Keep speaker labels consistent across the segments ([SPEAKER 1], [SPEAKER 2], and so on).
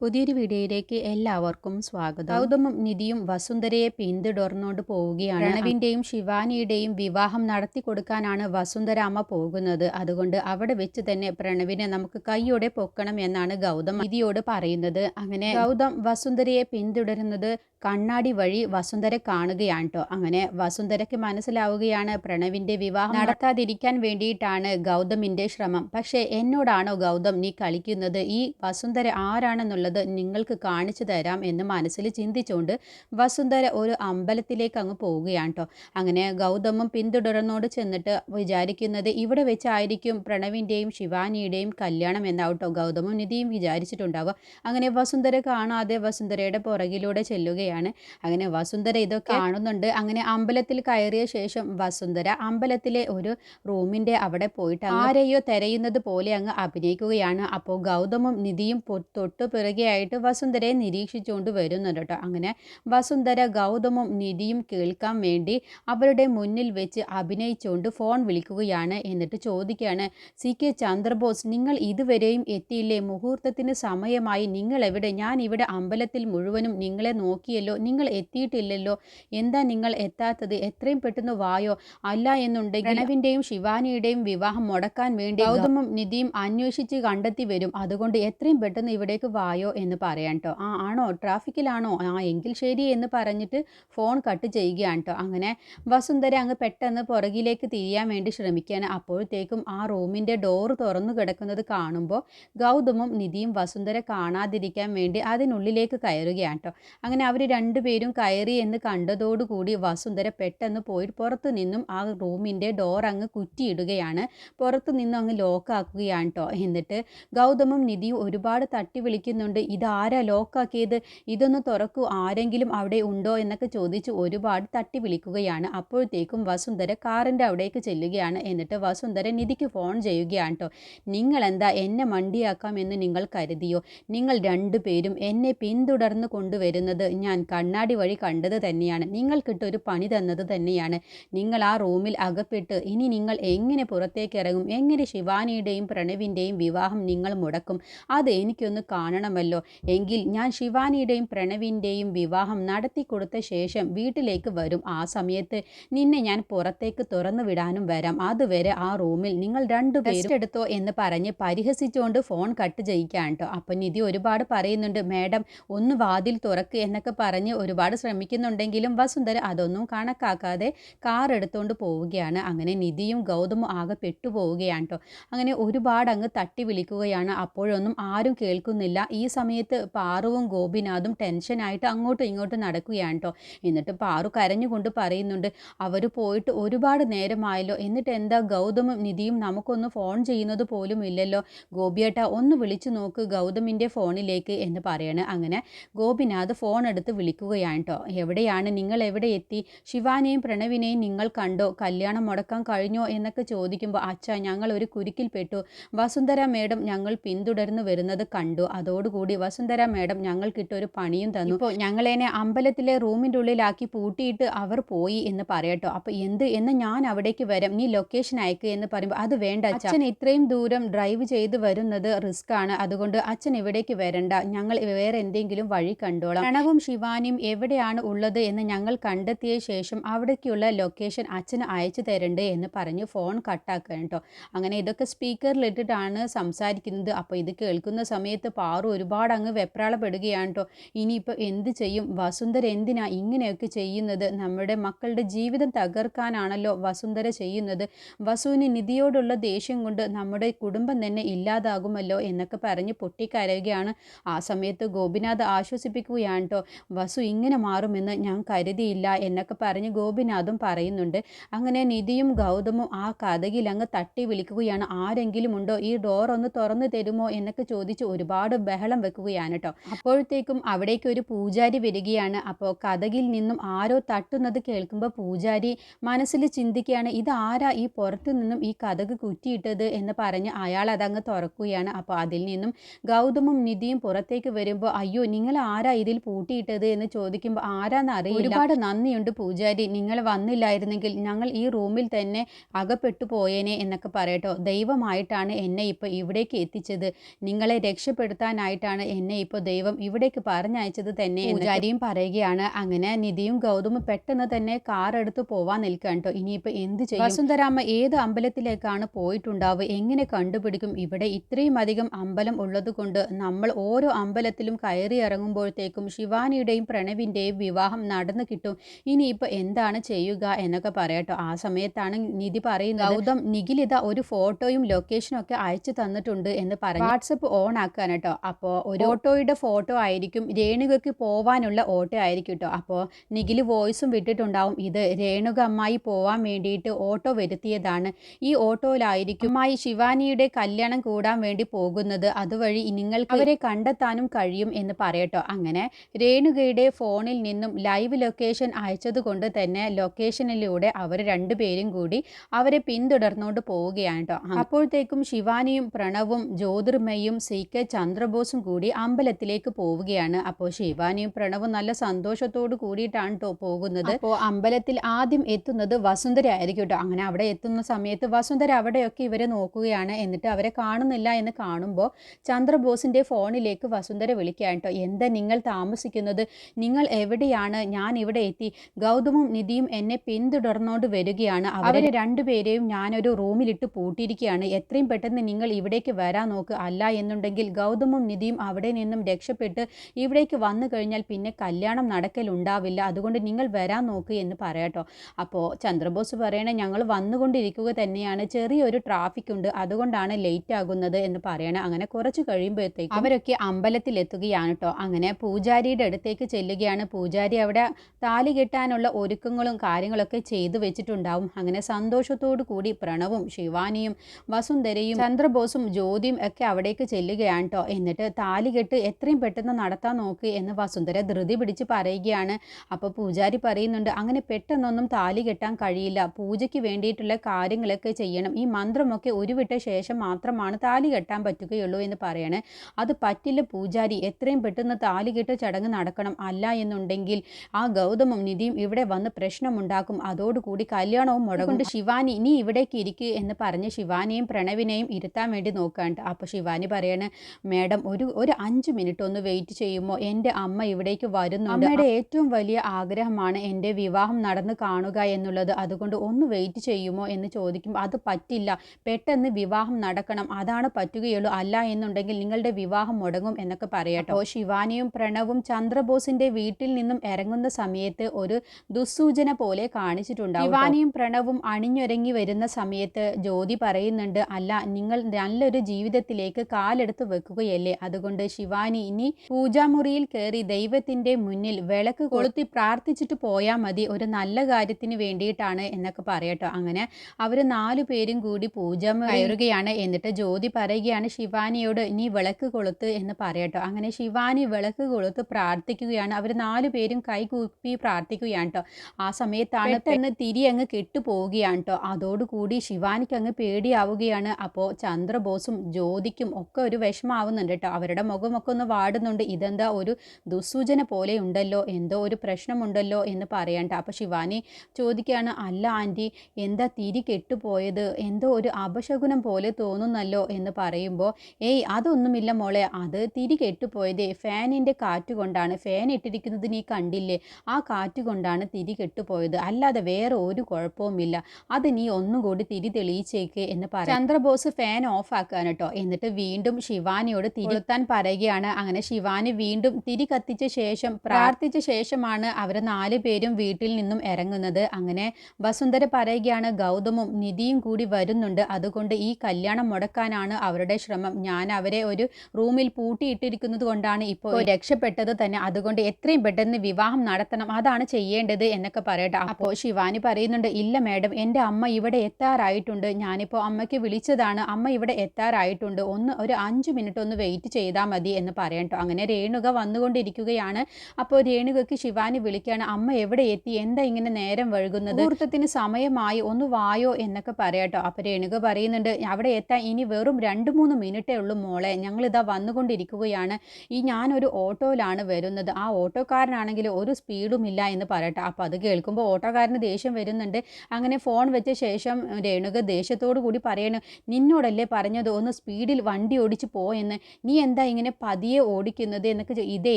[SPEAKER 1] പുതിയൊരു വീഡിയോയിലേക്ക് എല്ലാവർക്കും സ്വാഗതം. ഗൗതമും നിധിയും വസുന്ധരയെ പിന്തുടർന്നുകൊണ്ട് പോവുകയാണ്. പ്രണവിന്റെയും ശിവാനിയുടെയും വിവാഹം നടത്തി കൊടുക്കാനാണ് വസുന്ധര അമ്മ പോകുന്നത്. അതുകൊണ്ട് അവിടെ വെച്ച് തന്നെ പ്രണവിനെ നമുക്ക് കൈയോടെ പൊക്കണം എന്നാണ് ഗൗതം നിധിയോട് പറയുന്നത്. അങ്ങനെ ഗൗതം വസുന്ധരയെ പിന്തുടരുന്നത് കണ്ണാടി വഴി വസുന്ധര കാണുകയാണ് കേട്ടോ അങ്ങനെ വസുന്ധരയ്ക്ക് മനസ്സിലാവുകയാണ് പ്രണവിന്റെ വിവാഹം നടത്താതിരിക്കാൻ വേണ്ടിയിട്ടാണ് ഗൗതമിന്റെ ശ്രമം. പക്ഷേ എന്നോടാണോ ഗൗതം നീ കളിക്കുന്നത്? ഈ വസുന്ധര ആരാണെന്നുള്ളത് നിങ്ങൾക്ക് കാണിച്ചു തരാം എന്ന് മനസ്സിൽ ചിന്തിച്ചുകൊണ്ട് വസുന്ധര ഒരു അമ്പലത്തിലേക്ക് അങ്ങ് പോവുകയാണ് കേട്ടോ അങ്ങനെ ഗൗതമും പിന്തുടർന്നോട് ചെന്നിട്ട് വിചാരിക്കുന്നത് ഇവിടെ വെച്ചായിരിക്കും പ്രണവിന്റെയും ശിവാനിയുടെയും കല്യാണം എന്നാവട്ടോ ഗൗതമും നിധിയും വിചാരിച്ചിട്ടുണ്ടാവുക. അങ്ങനെ വസുന്ധര കാണാതെ വസുന്ധരയുടെ പുറകിലൂടെ ചെല്ലുകയാണ്. അങ്ങനെ വസുന്ധര ഇതൊക്കെ കാണുന്നുണ്ട്. അങ്ങനെ അമ്പലത്തിൽ കയറിയ ശേഷം വസുന്ധര അമ്പലത്തിലെ ഒരു റൂമിന്റെ അവിടെ പോയിട്ട് ആരെയോ തെരയുന്നത് പോലെ അങ്ങ് അഭിനയിക്കുകയാണ്. അപ്പോൾ ഗൗതമും നിധിയും തൊട്ടു തൊട്ടു പിറകെയായിട്ട് വസുന്ധരയെ നിരീക്ഷിച്ചുകൊണ്ട് വരുന്നുണ്ട് കേട്ടോ. അങ്ങനെ വസുന്ധര ഗൗതമും നിധിയും കേൾക്കാൻ വേണ്ടി അവരുടെ മുന്നിൽ വെച്ച് അഭിനയിച്ചുകൊണ്ട് ഫോൺ വിളിക്കുകയാണ് എന്നിട്ട് ചോദിക്കുകയാണ് സി. കെ. ചന്ദ്രബോസ് നിങ്ങൾ ഇതുവരെയും എത്തിയില്ലേ? മുഹൂർത്തത്തിന് സമയമായി. നിങ്ങൾ എവിടെ? ഞാൻ ഇവിടെ അമ്പലത്തിൽ മുഴുവനും നിങ്ങളെ നോക്കിയല്ലോ. നിങ്ങൾ എത്തിയിട്ടില്ലല്ലോ. എന്താ നിങ്ങൾ എത്താത്തത്? എത്രയും പെട്ടെന്ന് വായോ? അല്ല എന്നുണ്ടെങ്കിൽ പ്രണവിന്റെയും ശിവാനിയുടെയും വിവാഹം മുടക്കാൻ വേണ്ടി ഗൗതമും നിധിയും അന്വേഷിച്ച് കണ്ടെത്തി വരും. അതുകൊണ്ട് എത്രയും പെട്ടെന്ന് ഇവിടേക്ക് വായോ? എന്ന് പറയാൻ കേട്ടോ ആ ആണോ? ട്രാഫിക്കിലാണോ? ആ എങ്കിൽ ശരി എന്ന് പറഞ്ഞിട്ട് ഫോൺ കട്ട് ചെയ്യുകയാണ് കേട്ടോ അങ്ങനെ വസുന്ധര അങ്ങ് പെട്ടെന്ന് പുറകിലേക്ക് തിരിയാൻ വേണ്ടി ശ്രമിക്കുകയാണ്. അപ്പോഴത്തേക്കും ആ റൂമിന്റെ ഡോറ് തുറന്നു കിടക്കുന്നത് കാണുമ്പോൾ ഗൗതമും നിധിയും വസുന്ധര കാണാതിരിക്കാൻ വേണ്ടി അതിനുള്ളിലേക്ക് കയറുകയാണ് കേട്ടോ അങ്ങനെ അവർ രണ്ടുപേരും കയറി എന്ന് കണ്ടതോടുകൂടി വസുന്ധര പെട്ടെന്ന് പോയി പുറത്ത് നിന്നും ആ റൂമിന്റെ ഡോർ അങ്ങ് കുറ്റിയിടുകയാണ്. പുറത്ത് നിന്നും അങ്ങ് ലോക്കാക്കുകയാണ് കേട്ടോ എന്നിട്ട് ഗൗതമും നിധിയും ഒരുപാട് തട്ടി വിളിക്കുന്നുണ്ട് ഇതാരാ ലോക്കാക്കിയത്? ഇതൊന്ന് തുറക്കൂ ആരെങ്കിലും അവിടെ ഉണ്ടോ? എന്നൊക്കെ ചോദിച്ച് ഒരുപാട് തട്ടി വിളിക്കുകയാണ്. അപ്പോഴത്തേക്കും വസുന്ധര കാറിന്റെ അവിടേക്ക് ചെല്ലുകയാണ്. എന്നിട്ട് വസുന്ധര നിധിക്ക് ഫോൺ ചെയ്യുകയാണ് കേട്ടോ നിങ്ങളെന്താ എന്നെ മണ്ടിയാക്കാം എന്ന് നിങ്ങൾ കരുതിയോ? നിങ്ങൾ രണ്ടുപേരും എന്നെ പിന്തുടർന്ന് കൊണ്ടുവരുന്നത് ഞാൻ കണ്ണാടി വഴി കണ്ടത് തന്നെയാണ്. നിങ്ങൾക്കിട്ടൊരു പണി തന്നത് തന്നെയാണ്. നിങ്ങൾ ആ റൂമിൽ അകപ്പെട്ട് ഇനി നിങ്ങൾ എങ്ങനെ പുറത്തേക്ക് ഇറങ്ങും എങ്ങനെ ശിവാനിയുടെയും പ്രണവിന്റെയും വിവാഹം നിങ്ങൾ മുടക്കും? അത് എനിക്കൊന്ന് കാണണമല്ലോ. എങ്കിൽ ഞാൻ ശിവാനിയുടെയും പ്രണവിന്റെയും വിവാഹം നടത്തി കൊടുത്ത ശേഷം വീട്ടിലേക്ക് വരും. ആ സമയത്ത് നിന്നെ ഞാൻ പുറത്തേക്ക് തുറന്നു വിടാനും വരാം. അതുവരെ ആ റൂമിൽ നിങ്ങൾ രണ്ടു രണ്ടുപേരും എടുത്തോ എന്ന് പറഞ്ഞ് പരിഹസിച്ചുകൊണ്ട് ഫോൺ കട്ട് ചെയ്യിക്കാൻ കേട്ടോ. അപ്പം നിധി ഒരുപാട് പറയുന്നുണ്ട് മാഡം ഒന്ന് വാതിൽ തുറക്ക് എന്നൊക്കെ പറഞ്ഞ് ഒരുപാട് ശ്രമിക്കുന്നുണ്ടെങ്കിലും വസുന്ധര അതൊന്നും കണക്കാക്കാതെ കാർ എടുത്തുകൊണ്ട് പോവുകയാണ്. അങ്ങനെ നിധിയും ഗൗതമും ആകെ പെട്ടുപോവുകയാണ് കേട്ടോ. അങ്ങനെ ഒരുപാട് അങ്ങ് തട്ടി വിളിക്കുകയാണ്. അപ്പോഴൊന്നും ആരും കേൾക്കുന്നില്ല. ഈ സമയത്ത് പാറുവും ഗോപിനാഥും ടെൻഷനായിട്ട് അങ്ങോട്ടും ഇങ്ങോട്ടും നടക്കുകയാണ് കേട്ടോ എന്നിട്ട് പാറു കരഞ്ഞുകൊണ്ട് പറയുന്നുണ്ട് അവർ പോയിട്ട് ഒരുപാട് നേരമായല്ലോ. എന്നിട്ട് എന്താ ഗൗതമും നിധിയും നമുക്കൊന്ന് ഫോൺ ചെയ്യുന്നത് പോലും ഇല്ലല്ലോ. ഗോപിയേട്ട ഒന്ന് വിളിച്ചു നോക്ക് ഗൗതമിന്റെ ഫോണിലേക്ക് എന്ന് പറയണ്. അങ്ങനെ ഗോപിനാഥ് ഫോൺ എടുത്ത് വിളിക്കുകയാണ് കേട്ടോ എവിടെയാണ്? നിങ്ങൾ എവിടെ എത്തി? ശിവാനെയും പ്രണവിനെയും നിങ്ങൾ കണ്ടോ? കല്യാണം മുടക്കാൻ കഴിഞ്ഞോ? എന്നൊക്കെ ചോദിക്കുമ്പോൾ അച്ഛ ഞങ്ങൾ ഒരു കുരുക്കിൽ പെട്ടു. വസുന്ധര മേഡം ഞങ്ങൾ പിന്തുടർന്ന് വരുന്നത് കണ്ടു. അതോടുകൂടി വസുന്ധര മാഡം ഞങ്ങൾക്കിട്ട് ഒരു പണിയും തന്നു. ഇപ്പോൾ ഞങ്ങളെന്നെ അമ്പലത്തിലെ റൂമിന്റെ ഉള്ളിലാക്കി പൂട്ടിയിട്ട് അവർ പോയി എന്ന് പറയട്ടോ അപ്പോൾ എന്ത്? എന്ന് ഞാൻ അവിടേക്ക് വരാം. നീ ലൊക്കേഷൻ അയക്കുക എന്ന് പറയുമ്പോൾ അത് വേണ്ട അച്ഛൻ ഇത്രയും ദൂരം ഡ്രൈവ് ചെയ്ത് വരുന്നത് റിസ്ക് ആണ്. അതുകൊണ്ട് അച്ഛൻ ഇവിടേക്ക് വരണ്ട. ഞങ്ങൾ വേറെ എന്തെങ്കിലും വഴി കണ്ടോളാം. പ്രണവും ശിവാനിയും എവിടെയാണ് ഉള്ളത് എന്ന് ഞങ്ങൾ കണ്ടെത്തിയ ശേഷം അവിടേക്കുള്ള ലൊക്കേഷൻ അച്ഛന് അയച്ചു തരണ്ടേ എന്ന് പറഞ്ഞ് ഫോൺ കട്ടാക്കുക കേട്ടോ അങ്ങനെ ഇതൊക്കെ സ്പീക്കറിലിട്ടിട്ടാണ് സംസാരിക്കുന്നത്. അപ്പോൾ ഇത് കേൾക്കുന്ന സമയത്ത് പാറു ഒരുപാട് അങ്ങ് വെപ്രാളപ്പെടുകയാണ് കേട്ടോ ഇനിയിപ്പോൾ എന്ത് ചെയ്യും? വസുന്ധര എന്തിനാ ഇങ്ങനെയൊക്കെ ചെയ്യുന്നത്? നമ്മുടെ മക്കളുടെ ജീവിതം തകർക്കാനാണല്ലോ വസുന്ധര ചെയ്യുന്നത്. വസുവിന് നിധിയോടുള്ള ദേഷ്യം കൊണ്ട് നമ്മുടെ കുടുംബം തന്നെ ഇല്ലാതാകുമല്ലോ എന്നൊക്കെ പറഞ്ഞ് പൊട്ടിക്കരയുകയാണ്. ആ സമയത്ത് ഗോപിനാഥ് ആശ്വസിപ്പിക്കുകയാണ് കേട്ടോ വസു ഇങ്ങനെ മാറുമെന്ന് ഞാൻ കരുതിയില്ല എന്നൊക്കെ പറഞ്ഞ് ഗോപിനാഥും പറയുന്നുണ്ട്. അങ്ങനെ നിധിയും ഗൗതമും ആ കഥകിൽ അങ്ങ് തട്ടി വിളിക്കുകയാണ്. ആരെങ്കിലും ഉണ്ടോ? ഈ ഡോർ ഒന്ന് തുറന്നു തരുമോ? എന്നൊക്കെ ചോദിച്ച് ഒരുപാട് ബഹളം വെക്കുകയാണ് കേട്ടോ അപ്പോഴത്തേക്കും അവിടേക്ക് ഒരു പൂജാരി വരികയാണ്. അപ്പോൾ കഥകിൽ നിന്നും ആരോ തട്ടുന്നത് കേൾക്കുമ്പോൾ പൂജാരി മനസ്സിൽ ചിന്തിക്കുകയാണ് ഇത് ആരാ ഈ പുറത്തു നിന്നും ഈ കഥക് കുറ്റിയിട്ടത്? എന്ന് പറഞ്ഞ് അയാൾ അതങ്ങ് തുറക്കുകയാണ്. അപ്പോൾ അതിൽ നിന്നും ഗൗതമും നിധിയും പുറത്തേക്ക് വരുമ്പോൾ അയ്യോ നിങ്ങൾ ആരാ ഇതിൽ പൂട്ടിയിട്ടത്? എന്ന് ചോദിക്കുമ്പോൾ ആരാന്ന് അറിയില്ല. ഒരുപാട് നന്ദിയുണ്ട് പൂജാരി. നിങ്ങൾ വന്നില്ലായിരുന്നെങ്കിൽ ഞങ്ങൾ ഈ റൂമിൽ തന്നെ അകപ്പെട്ടു പോയേനെ എന്നൊക്കെ പറയട്ടോ. ദൈവമായിട്ടാണ് എന്നെ ഇപ്പോൾ ഇവിടേക്ക് എത്തിച്ചത്. നിങ്ങളെ രക്ഷപ്പെടുത്താനായിട്ടാണ് വേണ്ടിയിട്ടാണ് എന്നെ ഇപ്പോൾ ദൈവം ഇവിടേക്ക് പറഞ്ഞയച്ചത് തന്നെ പൂജാരിയും പറയുകയാണ്. അങ്ങനെ നിധിയും ഗൗതമും പെട്ടെന്ന് തന്നെ കാർ എടുത്ത് പോവാൻ നിൽക്കാൻ കേട്ടോ ഇനിയിപ്പോൾ എന്ത് ചെയ്യും? വസുന്ധരാമ്മ ഏത് അമ്പലത്തിലേക്കാണ് പോയിട്ടുണ്ടാവുക? എങ്ങനെ കണ്ടുപിടിക്കും? ഇവിടെ ഇത്രയും അധികം അമ്പലം ഉള്ളത് കൊണ്ട് നമ്മൾ ഓരോ അമ്പലത്തിലും കയറി ഇറങ്ങുമ്പോഴത്തേക്കും ശിവാനിയുടെയും പ്രണവിന്റെയും വിവാഹം നടന്നു കിട്ടും. ഇനിയിപ്പോൾ എന്താണ് ചെയ്യുക എന്നൊക്കെ പറയട്ടോ ആ സമയത്താണ് നിധി പറയുന്നത് ഗൗതം നിഖിലിത ഒരു ഫോട്ടോയും ലൊക്കേഷനും ഒക്കെ അയച്ചു തന്നിട്ടുണ്ട് എന്ന് പറഞ്ഞു വാട്സപ്പ് ഓൺ ആക്കാനട്ടോ കേട്ടോ അപ്പോൾ ഒരു ഓട്ടോയുടെ ഫോട്ടോ ആയിരിക്കും. രേണുകയ്ക്ക് പോവാനുള്ള ഓട്ടോ ആയിരിക്കും കേട്ടോ അപ്പോൾ നിഖിൽ വോയിസും വിട്ടിട്ടുണ്ടാവും. ഇത് രേണുക അമ്മായി പോവാൻ വേണ്ടിയിട്ട് ഓട്ടോ വരുത്തിയതാണ്. ഈ ഓട്ടോയിലായിരിക്കും അമ്മായി ശിവാനിയുടെ കല്യാണം കൂടാൻ വേണ്ടി പോകുന്നത്. അതുവഴി നിങ്ങൾക്ക് അവരെ കണ്ടെത്താനും കഴിയും എന്ന് പറയട്ടോ. അങ്ങനെ രേണുകയുടെ ഫോണിൽ നിന്നും ലൈവ് ലൊക്കേഷൻ അയച്ചതുകൊണ്ട് തന്നെ ലൊക്കേഷനിലൂടെ അവർ രണ്ടുപേരും കൂടി അവരെ പിന്തുടർന്നുകൊണ്ട് പോവുകയാണ് കേട്ടോ അപ്പോഴത്തേക്കും ശിവാനിയും പ്രണവും ജ്യോതിർമയും സി കെ ചന്ദ്രബോസും കൂടി അമ്പലത്തിലേക്ക് പോവുകയാണ്. അപ്പോൾ ശിവാനിയും പ്രണവും നല്ല സന്തോഷത്തോട് കൂടിയിട്ടാണ് കേട്ടോ പോകുന്നത്. അപ്പോൾ അമ്പലത്തിൽ ആദ്യം എത്തുന്നത് വസുന്ധര ആയിരിക്കും കേട്ടോ അങ്ങനെ അവിടെ എത്തുന്ന സമയത്ത് വസുന്ധര അവിടെയൊക്കെ ഇവരെ നോക്കുകയാണ്. എന്നിട്ട് അവരെ കാണുന്നില്ല എന്ന് കാണുമ്പോൾ ചന്ദ്രബോസിന്റെ ഫോണിലേക്ക് വസുന്ധര വിളിക്കുകയാണ് കേട്ടോ എന്താ നിങ്ങൾ താമസിക്കുന്നത്? നിങ്ങൾ എവിടെയാണ്? ഞാൻ ഇവിടെ എത്തി. ഗൗതമും നിധിയും എന്നെ പിന്തുടർന്നുകൊണ്ട് വരികയാണ്. അവരെ രണ്ടുപേരെയും ഞാനൊരു റൂമിലിട്ട് പൂട്ടിയിരിക്കുകയാണ്. എത്രയും പെട്ടെന്ന് നിങ്ങൾ ഇവിടേക്ക് വരാൻ നോക്ക്. അല്ല എന്നുണ്ടെങ്കിൽ ഗൗതമും നിധിയും അവിടെ നിന്നും രക്ഷപ്പെട്ട് ഇവിടേക്ക് വന്നു കഴിഞ്ഞാൽ പിന്നെ കല്യാണം നടക്കലുണ്ടാവില്ല. അതുകൊണ്ട് നിങ്ങൾ വരാൻ നോക്ക് എന്ന് പറയാട്ടോ. അപ്പോൾ ചന്ദ്രബോസ് പറയണേ ഞങ്ങൾ വന്നുകൊണ്ടിരിക്കുക തന്നെയാണ്. ചെറിയൊരു ട്രാഫിക് ഉണ്ട്. അതുകൊണ്ടാണ് ലേറ്റ് ആകുന്നത് എന്ന് പറയണേ. അങ്ങനെ കുറച്ച് കഴിയുമ്പോഴത്തേക്ക് അവരൊക്കെ അമ്പലത്തിൽ എത്തുകയാണ് കേട്ടോ അങ്ങനെ പൂജാരിയുടെ അടുത്തേക്ക് ചെല്ലുകയാണ്. പൂജാരി അവിടെ താലി കെട്ടാനുള്ള ഒരുക്കങ്ങളും കാര്യങ്ങളൊക്കെ ചെയ്തു വെച്ചിട്ടുണ്ടാവും. അങ്ങനെ സന്തോഷത്തോടു കൂടി പ്രണവും ശിവാനിയും വസുന്ധരയും ചന്ദ്രബോസും ജ്യോതിയും ഒക്കെ അവിടേക്ക് ചെല്ലുകയാണ് കേട്ടോ എന്നിട്ട് താലി കെട്ട് എത്രയും പെട്ടെന്ന് നടത്താൻ നോക്ക് എന്ന് വസുന്ധര ധൃതി പിടിച്ച് പറയുകയാണ്. അപ്പോൾ പൂജാരി പറയുന്നുണ്ട് അങ്ങനെ പെട്ടെന്നൊന്നും താലി കെട്ടാൻ കഴിയില്ല. പൂജയ്ക്ക് വേണ്ടിയിട്ടുള്ള കാര്യങ്ങളൊക്കെ ചെയ്യണം. ഈ മന്ത്രമൊക്കെ ഉരുവിട്ട ശേഷം മാത്രമാണ് താലി കെട്ടാൻ പറ്റുകയുള്ളൂ എന്ന് പറയണേ. അത് പറ്റില്ല പൂജാരി. എത്രയും പെട്ടെന്ന് താലി കെട്ട് ചടങ്ങ് നടക്കണം അല്ല എന്നുണ്ടെങ്കിൽ ആ ഗൗതമും നിധിയും ഇവിടെ വന്ന് പ്രശ്നമുണ്ടാക്കും. അതോടുകൂടി കല്യാണവും മുടകൊണ്ട് ശിവാനി നീ ഇവിടേക്ക് ഇരിക്കുക എന്ന് പറഞ്ഞ് ശിവാനിയും പ്രണവിനെയും ഇരുത്താൻ വേണ്ടി നോക്കാണ്ട്. അപ്പോൾ ശിവാനി പറയണ് മേഡം ഒരു ഒരു അഞ്ച് മിനിറ്റ് ഒന്ന് വെയിറ്റ് ചെയ്യുമോ? എന്റെ അമ്മ ഇവിടേക്ക് വരുന്നുണ്ട്. അമ്മയുടെ ഏറ്റവും വലിയ ആഗ്രഹമാണ് എന്റെ വിവാഹം നടന്ന് കാണുക എന്നുള്ളത്. അതുകൊണ്ട് ഒന്ന് വെയിറ്റ് ചെയ്യുമോ എന്ന് ചോദിക്കുമ്പോൾ അത് പറ്റില്ല. പെട്ടെന്ന് വിവാഹം നടക്കണം. അതാണ് പറ്റുകയുള്ളൂ. അല്ല എന്നുണ്ടെങ്കിൽ നിങ്ങളുടെ വിവാഹം മുടങ്ങും എന്നൊക്കെ പറയട്ടോ. ശിവാനിയും പ്രണവും ചന്ദ്രബോസിന്റെ വീട്ടിൽ നിന്നും ഇറങ്ങുന്ന സമയത്ത് ഒരു ദുസ്സൂചന പോലെ കാണിച്ചിട്ടുണ്ടാവും ശിവാനിയും പ്രണവും അണിഞ്ഞൊരുങ്ങി വരുന്ന സമയത്ത് ജ്യോതി പറയുന്നുണ്ട് അല്ല നിങ്ങൾ നല്ലൊരു ജീവിതത്തിലേക്ക് കാലെടുത്ത് വെക്കുകയല്ലേ? അതുകൊണ്ട് ശിവാനി ഇനി പൂജാമുറിയിൽ കയറി ദൈവത്തിന്റെ മുന്നിൽ വിളക്ക് കൊളുത്തി പ്രാർത്ഥിച്ചിട്ട് പോയാൽ മതി. ഒരു നല്ല കാര്യത്തിന് വേണ്ടിയിട്ടാണ് എന്നൊക്കെ പറയട്ടോ അങ്ങനെ അവർ നാലു പേരും കൂടി പൂജാമുറി കയറുകയാണ്. എന്നിട്ട് ജ്യോതി പറയുകയാണ് ശിവാനിയോട് നീ വിളക്ക് കൊളുത്ത് എന്ന് പറയട്ടോ അങ്ങനെ ശിവാനി വിളക്ക് കൊളുത്ത് പ്രാർത്ഥിക്കുകയാണ്. അവർ നാലു പേരും കൈകൂപ്പി പ്രാർത്ഥിക്കുകയാണ് കേട്ടോ. ആ സമയത്താണ് പെട്ടെന്ന് തിരി അങ്ങ് കെട്ടുപോവുകയാണ് കേട്ടോ. അതോടുകൂടി ശിവാനിക്ക് അങ്ങ് പേടിയാവുകയാണ്. അപ്പോൾ ചന്ദ്രബോസും ജ്യോതിക്കും ഒക്കെ ഒരു വിഷമാവുന്നുണ്ട് കേട്ടോ. അവരുടെ മുഖമൊക്കെ ഒന്ന് വാടുന്നുണ്ട്. ഇതെന്താ ഒരു ദുസ്സൂചന പോലെ ഉണ്ടല്ലോ? എന്തോ ഒരു പ്രശ്നമുണ്ടല്ലോ എന്ന് പറയണ്ട അപ്പോൾ ശിവാനി ചോദിക്കുകയാണ് അല്ല ആന്റി എന്താ തിരി കെട്ടുപോയത്? എന്തോ ഒരു അപശകുനം പോലെ തോന്നുന്നല്ലോ? എന്ന് പറയുമ്പോൾ ഏയ് അതൊന്നുമില്ല മോളെ. അത് തിരി കെട്ടുപോയതേ. ഫാനിന്റെ കാറ്റ് കൊണ്ടാണ്. ഫാൻ ഇട്ടിരിക്കുന്നത് നീ കണ്ടില്ലേ? ആ കാറ്റ് കൊണ്ടാണ് തിരി കെട്ടുപോയത്. അല്ലാതെ വേറെ ഒരു കുഴപ്പവുമില്ല. അത് നീ ഒന്നും കൂടി തിരി തെളിയിച്ചേക്ക് എന്ന് പറയും ചന്ദ്രബോസ് ഫാൻ ഓഫ് ആക്കാൻ കേട്ടോ. എന്നിട്ട് വീണ്ടും ശിവാനിയോട് തിരുത്താൻ പറയുകയാണ്. അങ്ങനെ ശിവാനി വീണ്ടും തിരി കത്തിച്ച ശേഷം പ്രാർത്ഥിച്ച ശേഷമാണ് അവർ നാല് പേരും വീട്ടിൽ നിന്നും ഇറങ്ങുന്നത്. അങ്ങനെ വസുന്ധര പറയുകയാണ് ഗൗതമും നിധിയും കൂടി വരുന്നുണ്ട്. അതുകൊണ്ട് ഈ കല്യാണം മുടക്കാനാണ് അവരുടെ ശ്രമം. ഞാൻ അവരെ ഒരു റൂമിൽ പൂട്ടിയിട്ടിരിക്കുന്നത് കൊണ്ടാണ് ഇപ്പോൾ രക്ഷപ്പെട്ടത് തന്നെ. അതുകൊണ്ട് എത്രയും പെട്ടെന്ന് വിവാഹം നടത്തണം. അതാണ് ചെയ്യേണ്ടത് എന്നൊക്കെ പറയട്ടെ. അപ്പോൾ ശിവാനി പറയുന്നുണ്ട് ഇല്ല മാഡം എന്റെ അമ്മ ഇവിടെ എത്താറായിട്ടുണ്ട്. ഞാനിപ്പോൾ അമ്മയ്ക്ക് വിളിച്ചതാണ്. അമ്മ ഇവിടെ എത്താറായിട്ടുണ്ട്. ഒന്ന് ഒരു അഞ്ച് മിനിറ്റ് ഒന്ന് വെയിറ്റ് ചെയ്താൽ മതി എന്ന് പറയട്ടോ അങ്ങനെ രേണുക വന്നുകൊണ്ടിരിക്കുകയാണ്. അപ്പോൾ രേണുകയ്ക്ക് ശിവാനി വിളിക്കുകയാണ് അമ്മ എവിടെ എത്തി? എന്താ ഇങ്ങനെ നേരം വഴുകുന്നത്? മുഹൂർത്തത്തിന് സമയമായി ഒന്ന് വായോ? എന്നൊക്കെ പറയട്ടോ അപ്പോൾ രേണുക പറയുന്നുണ്ട് അവിടെ എത്താൻ ഇനി വെറും രണ്ട് മൂന്ന് മിനിറ്റേ ഉള്ളൂ മോളെ. ഞങ്ങളിതാ വന്നുകൊണ്ടിരിക്കുകയാണ്. ഈ ഞാനൊരു ഓട്ടോയിലാണ് വരുന്നത്. ആ ഓട്ടോക്കാരനാണെങ്കിൽ ഒരു സ്പീഡും ഇല്ല എന്ന് പറയട്ടെ അപ്പോൾ അത് കേൾക്കുമ്പോൾ ഓട്ടോക്കാരന് ദേഷ്യം വരുന്നുണ്ട്. അങ്ങനെ ഫോൺ വെച്ച ശേഷം രേണുക ദേഷ്യത്തോടു കൂടി പറയണു നിന്നോടല്ലേ പറഞ്ഞത്? ഒന്ന് സ്പീഡിൽ വണ്ടി ഓടിച്ച് പോയെന്ന്. നീ എന്താ എന്താ ഇങ്ങനെ പതിയെ ഓടിക്കുന്നത് എന്നൊക്കെ ഇതേ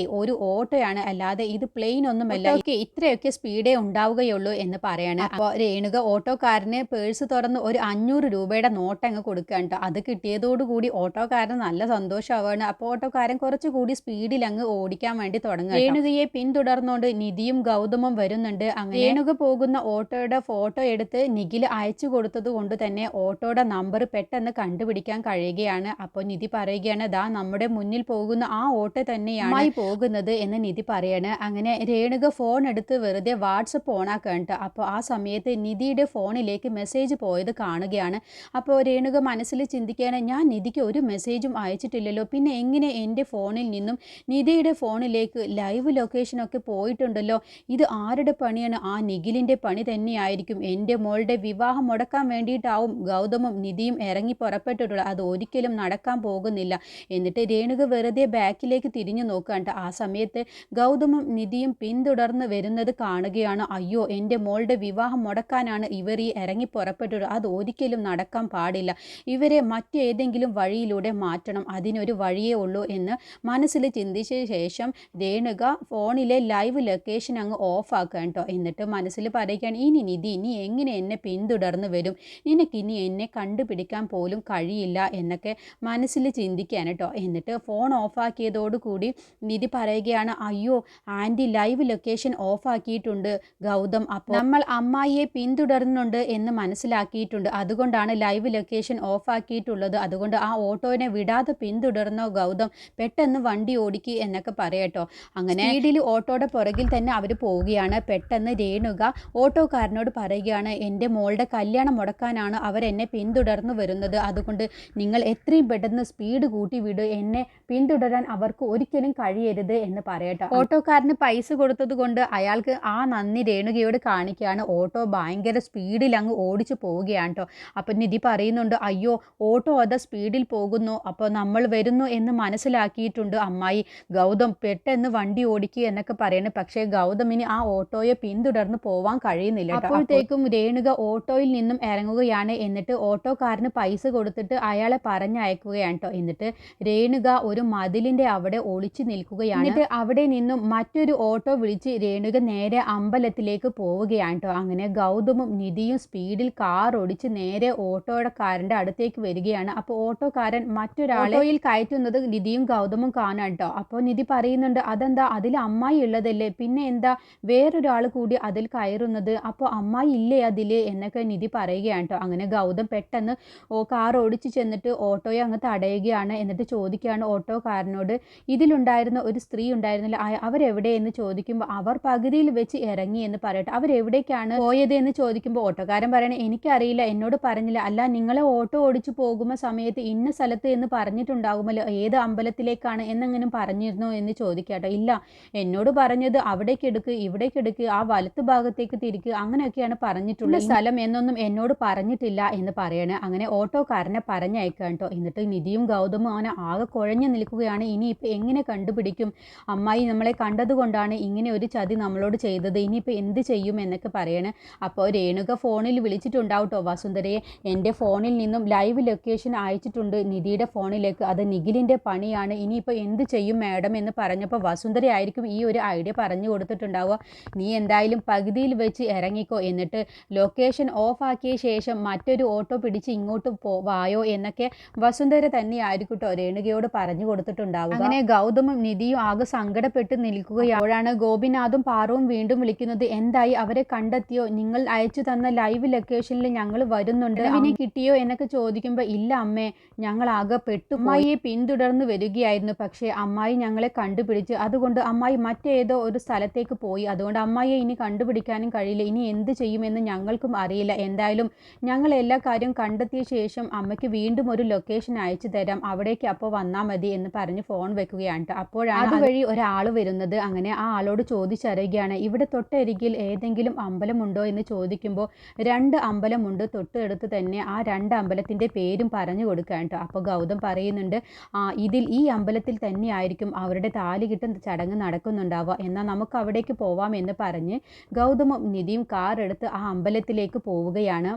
[SPEAKER 1] ഒരു ഓട്ടോയാണ്. അല്ലാതെ ഇത് പ്ലെയിൻ ഒന്നുമല്ല. ഓക്കെ ഇത്രയൊക്കെ സ്പീഡേ ഉണ്ടാവുകയുള്ളൂ എന്ന് പറയാണ്. അപ്പോൾ രേണുക ഓട്ടോക്കാരന് പേഴ്സ് തുറന്ന് ഒരു അഞ്ഞൂറ് രൂപയുടെ നോട്ട് അങ്ങ് കൊടുക്കുകയാണ് കേട്ടോ അത് കിട്ടിയതോടുകൂടി ഓട്ടോക്കാരൻ നല്ല സന്തോഷമാവാണ് അപ്പോൾ ഓട്ടോക്കാരൻ കുറച്ചുകൂടി സ്പീഡിൽ അങ്ങ് ഓടിക്കാൻ വേണ്ടി തുടങ്ങുക രേണുകയെ പിന്തുടർന്നുകൊണ്ട് നിധിയും ഗൗതമും വരുന്നുണ്ട്. അങ്ങനെ രേണുക പോകുന്ന ഓട്ടോയുടെ ഫോട്ടോ എടുത്ത് നിഖിൽ അയച്ചു കൊടുത്തത് കൊണ്ട് തന്നെ ഓട്ടോയുടെ നമ്പർ പെട്ടെന്ന് കണ്ടുപിടിക്കാൻ കഴിയുകയാണ്. അപ്പോൾ നിധി പറയുകയാണ് ദാ നമ്മുടെ മുന്നിൽ പോകുന്ന ആ ഓട്ടോ തന്നെയാണ് പോകുന്നത് എന്ന് നിധി പറയാണ്. അങ്ങനെ രേണുക ഫോൺ എടുത്ത് വെറുതെ വാട്സപ്പ് ഓണാക്കണ്ട അപ്പോൾ ആ സമയത്ത് നിധിയുടെ ഫോണിലേക്ക് മെസ്സേജ് പോയത് കാണുകയാണ്. അപ്പോൾ രേണുക മനസ്സിൽ ചിന്തിക്കുകയാണ് ഞാൻ നിധിക്ക് ഒരു മെസ്സേജും അയച്ചിട്ടില്ലല്ലോ. പിന്നെ എങ്ങനെ എന്റെ ഫോണിൽ നിന്നും നിധിയുടെ ഫോണിലേക്ക് ലൈവ് ലൊക്കേഷനൊക്കെ പോയിട്ടുണ്ടല്ലോ? ഇത് ആരുടെ പണിയാണ്? ആ നിഖിലിന്റെ പണി തന്നെയായിരിക്കും. എന്റെ മോളുടെ വിവാഹം മുടക്കാൻ വേണ്ടിയിട്ടാവും ഗൗതമും നിധിയും ഇറങ്ങി പുറപ്പെട്ടിട്ടുള്ളത്. അത് ഒരിക്കലും നടക്കാൻ പോകുന്നില്ല. എന്നിട്ട് രേണുക വെറുതെ ബാക്കിലേക്ക് തിരിഞ്ഞു നോക്കാണ്ട് ആ സമയത്ത് ഗൗതമും നിധിയും പിന്തുടർന്ന് വരുന്നത് കാണുകയാണ്. അയ്യോ എന്റെ മോളുടെ വിവാഹം മുടക്കാനാണ് ഇവർ ഈ ഇറങ്ങി പുറപ്പെട്ടത് അത് ഒരിക്കലും നടക്കാൻ പാടില്ല. ഇവരെ മറ്റേതെങ്കിലും വഴിയിലൂടെ മാറ്റണം. അതിനൊരു വഴിയേ ഉള്ളൂ എന്ന് മനസ്സിൽ ചിന്തിച്ച ശേഷം രേണുക ഫോണിലെ ലൈവ് ലൊക്കേഷൻ അങ്ങ് ഓഫ് ആക്കുക കേട്ടോ. എന്നിട്ട് മനസ്സിൽ പറയുകയാണ് ഇനി നിധി ഇനി എങ്ങനെ എന്നെ പിന്തുടർന്ന് വരും? നിനക്കിനി എന്നെ കണ്ടുപിടിക്കാൻ പോലും കഴിയില്ല എന്നൊക്കെ മനസ്സിൽ ചിന്തിക്കാൻ കേട്ടോ. എന്നിട്ട് ഫോൺ ഓഫാക്കിയതോടുകൂടി നിധി പറയുകയാണ് അയ്യോ ആന്റി ലൈവ് ലൊക്കേഷൻ ഓഫാക്കിയിട്ടുണ്ട് ഗൗതം. അപ്പോൾ നമ്മൾ അമ്മായിയെ പിന്തുടരുന്നുണ്ട് എന്ന് മനസ്സിലാക്കിയിട്ടുണ്ട്. അതുകൊണ്ടാണ് ലൈവ് ലൊക്കേഷൻ ഓഫാക്കിയിട്ടുള്ളത് അതുകൊണ്ട് ആ ഓട്ടോനെ വിടാതെ പിന്തുടർന്നോ ഗൗതം. പെട്ടെന്ന് വണ്ടി ഓടിക്കി എന്നൊക്കെ പറയട്ടോ. അങ്ങനെ സ്പീഡിൽ ഓട്ടോയുടെ പുറകിൽ തന്നെ അവർ പോവുകയാണ്. പെട്ടെന്ന് രേണുക ഓട്ടോക്കാരനോട് പറയുകയാണ് എന്റെ മോളുടെ കല്യാണം മുടക്കാനാണ് അവരെന്നെ പിന്തുടർന്നു വരുന്നത്. അതുകൊണ്ട് നിങ്ങൾ എത്രയും പെട്ടെന്ന് സ്പീഡ് കൂട്ടി വിടുക എന്നെ പിന്തുടരാൻ അവർക്ക് ഒരിക്കലും കഴിയരുത് എന്ന് പറയട്ടെ. ഓട്ടോക്കാരന് പൈസ കൊടുത്തത് കൊണ്ട് അയാൾക്ക് ആ നന്ദി രേണുകയോട് കാണിക്കുകയാണ്. ഓട്ടോ ഭയങ്കര സ്പീഡിൽ അങ്ങ് ഓടിച്ചു പോവുകയാണ് കേട്ടോ അപ്പം നിധി പറയുന്നുണ്ട് അയ്യോ ഓട്ടോ അത സ്പീഡിൽ പോകുന്നു. അപ്പോൾ നമ്മൾ വരുന്നു എന്ന് മനസ്സിലാക്കിയിട്ടുണ്ട് അമ്മായി. ഗൗതം പെട്ടെന്ന് വണ്ടി ഓടിക്കുക എന്നൊക്കെ പറയുന്നത് പക്ഷേ ഗൗതമിന് ആ ഓട്ടോയെ പിന്തുടർന്ന് പോവാൻ കഴിയുന്നില്ല അപ്പോഴത്തേക്കും രേണുക ഓട്ടോയിൽ നിന്നും ഇറങ്ങുകയാണ്. എന്നിട്ട് ഓട്ടോക്കാരന് പൈസ കൊടുത്തിട്ട് അയാളെ പറഞ്ഞയക്കുകയാണ് കേട്ടോ എന്നിട്ട് രേണുക ഒരു മതിലിന്റെ അവിടെ ഒളിച്ചു നിൽക്കുകയാണ്. എന്നിട്ട് അവിടെ നിന്നും മറ്റൊരു ഓട്ടോ വിളിച്ച് രേണുക നേരെ അമ്പലത്തിലേക്ക് പോവുകയാണ് കേട്ടോ അങ്ങനെ ഗൗതമും നിധിയും സ്പീഡിൽ കാർ ഓടിച്ച് നേരെ ഓട്ടോക്കാരന്റെ അടുത്തേക്ക് വരികയാണ്. അപ്പോൾ ഓട്ടോക്കാരൻ മറ്റൊരാളെ ഓട്ടോയിൽ കയറ്റുന്നത് നിധിയും ഗൗതമും കാണാൻ കേട്ടോ അപ്പോൾ നിധി പറയുന്നുണ്ട് അതെന്താ? അതിൽ അമ്മായി ഉള്ളതല്ലേ? പിന്നെ എന്താ? വേറൊരാൾ കൂടി അതിൽ കയറുന്നത്? അപ്പോൾ അമ്മായി ഇല്ലേ അതിൽ എന്നൊക്കെ നിധി പറയുകയാണ് കേട്ടോ അങ്ങനെ ഗൗതം പെട്ടെന്ന് ഓ കാർ ഓടിച്ച് ചെന്നിട്ട് ഓട്ടോയെ അങ്ങ് തടയുകയാണ്. എന്നിട്ട് ചോദിക്കുകയാണ് ഓട്ടോക്കാരനോട് ഇതിലുണ്ടായിരുന്ന ഒരു സ്ത്രീ ഉണ്ടായിരുന്നില്ല. അവരെവിടെയെന്ന് എന്ന് ചോദിക്കുമ്പോൾ അവർ പകുതിയിൽ വെച്ച് ഇറങ്ങി എന്ന് പറയട്ടെ. അവരെവിടേക്കാണ് പോയത് എന്ന് ചോദിക്കുമ്പോൾ ഓട്ടോക്കാരൻ പറയണേ എനിക്കറിയില്ല എന്നോട് പറഞ്ഞില്ല. അല്ല നിങ്ങളെ ഓട്ടോ ഓടിച്ചു പോകുന്ന സമയത്ത് ഇന്ന സ്ഥലത്ത് എന്ന് പറഞ്ഞിട്ടുണ്ടാകുമല്ലോ ഏത് അമ്പലത്തിലേക്കാണ് എന്നെങ്ങനെ പറഞ്ഞിരുന്നോ എന്ന് ചോദിക്കാട്ടോ ഇല്ല എന്നോട് പറഞ്ഞത് അവിടേക്ക് എടുക്ക് ഇവിടേക്ക് എടുക്ക് ആ വലത്ത് ഭാഗത്തേക്ക് തിരിക്ക് അങ്ങനെയൊക്കെയാണ് പറഞ്ഞിട്ടുള്ളത് സ്ഥലം എന്നൊന്നും എന്നോട് പറഞ്ഞിട്ടില്ല എന്ന് പറയണേ. അങ്ങനെ ഓട്ടോക്കാരനെ പറഞ്ഞയക്കാം കേട്ടോ എന്നിട്ട് നിധിയും ഗൗതമും അങ്ങനെ ആകെ കുഴഞ്ഞു നിൽക്കുകയാണ്. ഇനിയിപ്പോൾ എങ്ങനെ കണ്ടുപിടിക്കും? അമ്മായി നമ്മളെ കണ്ടതുകൊണ്ടാണ് ഇങ്ങനെ ഒരു ചതി നമ്മളോട് ചെയ്തത്. ഇനിയിപ്പോൾ എന്ത് ചെയ്യും എന്നൊക്കെ പറയണേ. അപ്പോൾ രേണുക ഫോണിൽ വിളിച്ചിട്ടുണ്ടാവും കേട്ടോ വസുന്ധരയെ. എന്റെ ഫോണിൽ നിന്നും ലൈവ് ലൊക്കേഷൻ അയച്ചിട്ടുണ്ട് നിധിയുടെ ഫോണിലേക്ക്. അത് നിഖിലിന്റെ പണിയാണ്. ഇനിയിപ്പോൾ എന്ത് ചെയ്യും മാഡം എന്ന് പറഞ്ഞപ്പോൾ വസുന്ധര ആയിരിക്കും ഈ ഒരു ഐഡിയ പറഞ്ഞു കൊടുത്തിട്ടുണ്ടാവുക. നീ എന്തായാലും പകുതിയിൽ വെച്ച് ഇറങ്ങിക്കോ. എന്നിട്ട് ലൊക്കേഷൻ ഓഫ് ആക്കിയ ശേഷം മറ്റൊരു ഓട്ടോ പിടിച്ച് ഇങ്ങോട്ട് പോ വായോ എന്നൊക്കെ വസുന്ധര തന്നെയായിരിക്കും കേട്ടോ രേണുകയോട് പറഞ്ഞു കൊടുത്തിട്ടുണ്ടാവുക. അങ്ങനെ ഗൗതമും നിധിയും ആകെ സങ്കടപ്പെട്ട് നിൽക്കുകയാണ്. ഗോപിനാഥും പാറവും വീണ്ടും വിളിക്കുന്നത് എന്തായി? അവരെ കണ്ടെത്തിയോ? നിങ്ങൾ അയച്ചു തന്ന ലൈവ് ലൊക്കേഷനിൽ ഞങ്ങൾ വരുന്നുണ്ട്. അവനെ കിട്ടിയോ? എന്നൊക്കെ ചോദിക്കുമ്പോൾ ഇല്ല അമ്മേ ഞങ്ങൾ ആകെ പെട്ടു അമ്മായിയെ പിന്തുടർന്ന് വരികയായിരുന്നു. പക്ഷേ അമ്മായി ഞങ്ങളെ കണ്ടുപിടിച്ച് അതുകൊണ്ട് അമ്മായി മറ്റേതോ ഒരു സ്ഥലത്തേക്ക് പോയി. അതുകൊണ്ട് അമ്മായിയെ ഇനി കണ്ടുപിടിക്കാനും കഴിയില്ല. ഇനി എന്ത് ചെയ്യുമെന്ന് ഞങ്ങൾക്കും അറിയില്ല. എന്തായാലും ഞങ്ങൾ എല്ലാ കാര്യവും കണ്ടെത്തിയ ശേഷം അമ്മയ്ക്ക് വീണ്ടും ഒരു ലൊക്കേഷൻ അയച്ചു തരാം. അവിടേക്ക് അപ്പോൾ വന്നാൽ മതി എന്ന് പറഞ്ഞ് ഫോൺ വെക്കുകയാണ് കേട്ടോ അപ്പോഴാണ് അതുവഴി ഒരാൾ വരുന്നത്. അങ്ങനെ ആ ആളോട് ചോദിച്ചറിയുകയാണ് ഇവിടെ തൊട്ടരികിൽ ഏതെങ്കിലും അമ്പലമുണ്ടോ? എന്ന് ചോദിക്കുമ്പോൾ രണ്ട് അമ്പലമുണ്ട്. തൊട്ടടുത്ത് തന്നെ ആ രണ്ട് അമ്പലത്തിന്റെ പേരും പറഞ്ഞു കൊടുക്കുകയാണ് കേട്ടോ അപ്പോൾ ഗൗതം പറയുന്നുണ്ട് ആ ഇതിൽ ഈ അമ്പലത്തിൽ തന്നെയായിരിക്കും അവരുടെ താലി കിട്ടുന്ന ചടങ്ങ് നടക്കുന്നുണ്ടാവുക. എന്നാൽ നമുക്ക് അവിടേക്ക് പോവാം എന്ന് പറഞ്ഞ് ഗൗതമും നിധിയും കാർ എടുത്ത് ആ അമ്പലത്തിലേക്ക് പോവുകയാണ്.